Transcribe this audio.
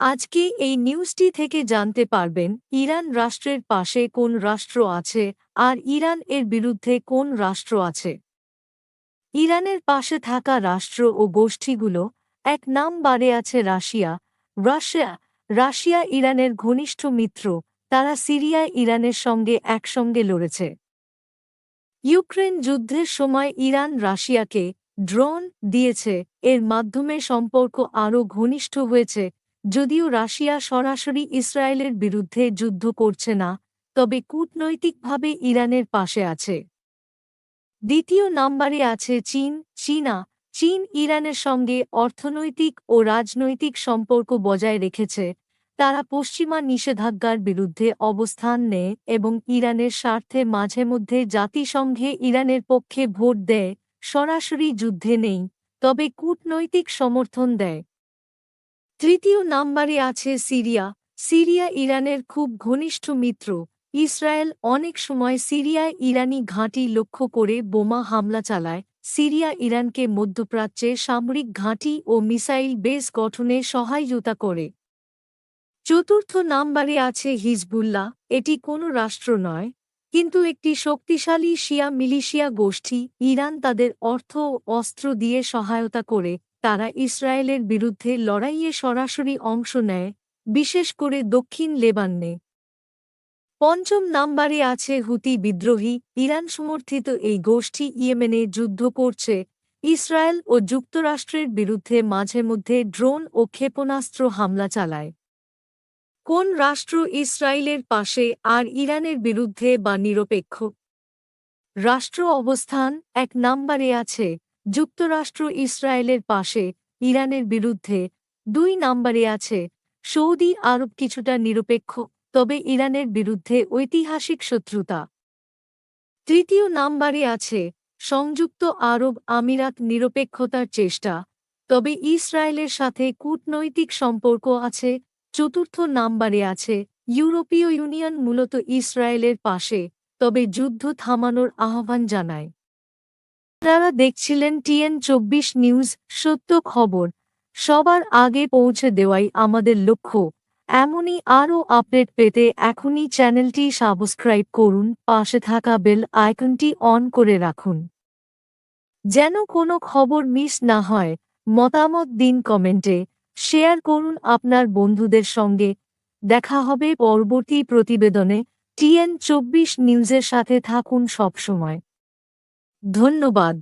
আজকে এই নিউজটি থেকে জানতে পারবেন ইরান রাষ্ট্রের পাশে কোন রাষ্ট্র আছে আর ইরান এর বিরুদ্ধে কোন রাষ্ট্র আছে? ইরানের পাশে থাকা রাষ্ট্র ও গোষ্ঠীগুলো, এক নাম্বারে আছে রাশিয়া রাশিয়া রাশিয়া ইরানের ঘনিষ্ঠ মিত্র, তারা সিরিয়ায় ইরানের সঙ্গে একসঙ্গে লড়েছে। ইউক্রেন যুদ্ধের সময় ইরান রাশিয়াকে ড্রোন দিয়েছে, এর মাধ্যমে সম্পর্ক আরও ঘনিষ্ঠ হয়েছে যদিও রাশিয়া সরাসরি ইসরায়েলের বিরুদ্ধে যুদ্ধ করছে না, তবে কূটনৈতিকভাবে ইরানের পাশে আছে। দ্বিতীয় নাম্বারে আছে চীন, চীনা, চীন ইরানের সঙ্গে অর্থনৈতিক ও রাজনৈতিক সম্পর্ক বজায় রেখেছে, তারা পশ্চিমা নিষেধাজ্ঞার বিরুদ্ধে অবস্থান নেয় এবং ইরানের স্বার্থে মাঝে মধ্যে জাতিসংঘে ইরানের পক্ষে ভোট দেয়, সরাসরি যুদ্ধে নেই, তবে কূটনৈতিক সমর্থন দেয়। তৃতীয় নাম্বারে আছে সিরিয়া। সিরিয়া ইরানের খুব ঘনিষ্ঠ মিত্র। ইসরায়েল অনেক সময় সিরিয়ায় ইরানি ঘাঁটি লক্ষ্য করে বোমা হামলা চালায়। সিরিয়া ইরানকে মধ্যপ্রাচ্যে সামরিক ঘাঁটি ও মিসাইল বেস গঠনে সহায়তা করে। চতুর্থ নাম্বারে আছে হিজবুল্লাহ। এটি কোনো রাষ্ট্র নয়, কিন্তু একটি শক্তিশালী শিয়া মিলিশিয়া গোষ্ঠী। ইরান তাদের অর্থ ও অস্ত্র দিয়ে সহায়তা করে। তারা ইসরায়েলের বিরুদ্ধে লড়াইয়ে সরাসরি অংশ নেয়, বিশেষ করে দক্ষিণ লেবাননে। পঞ্চম নাম্বারে আছে হুতি বিদ্রোহী, ইরান সমর্থিত এই গোষ্ঠী ইয়েমেনে যুদ্ধ করছে। ইসরায়েল ও যুক্তরাষ্ট্রের বিরুদ্ধে মাঝে মধ্যে ড্রোন ও ক্ষেপণাস্ত্র হামলা চালায়। কোন রাষ্ট্র ইসরায়েলের পাশে আর ইরানের বিরুদ্ধে বা নিরপেক্ষ? রাষ্ট্র অবস্থান এক নাম্বারে আছে যুক্তরাষ্ট্র ইসরায়েলের পাশে ইরানের বিরুদ্ধে দুই নাম্বারে আছে সৌদি আরব কিছুটা নিরপেক্ষ, তবে ইরানের বিরুদ্ধে ঐতিহাসিক শত্রুতা। তৃতীয় নাম্বারে আছে সংযুক্ত আরব আমিরাত নিরপেক্ষতার চেষ্টা, তবে ইসরায়েলের সাথে কূটনৈতিক সম্পর্ক আছে। চতুর্থ নাম্বারে আছে ইউরোপীয় ইউনিয়ন মূলত ইসরায়েলের পাশে, তবে যুদ্ধ থামানোর আহ্বান জানায়। আপনারা দেখছিলেন টিএন চব্বিশ নিউজ, সত্য খবর। সবার আগে পৌঁছে দেওয়াই আমাদের লক্ষ্য। এমনই আরও আপডেট পেতে এখনই চ্যানেলটি সাবস্ক্রাইব করুন, পাশে থাকা বেল আইকনটি অন করে রাখুন। যেন কোনো খবর মিস না হয়, মতামত দিন কমেন্টে, শেয়ার করুন আপনার বন্ধুদের সঙ্গে। দেখা হবে পরবর্তী প্রতিবেদনে। টিএন চব্বিশ নিউজের সাথে থাকুন সবসময়। ধন্যবাদ।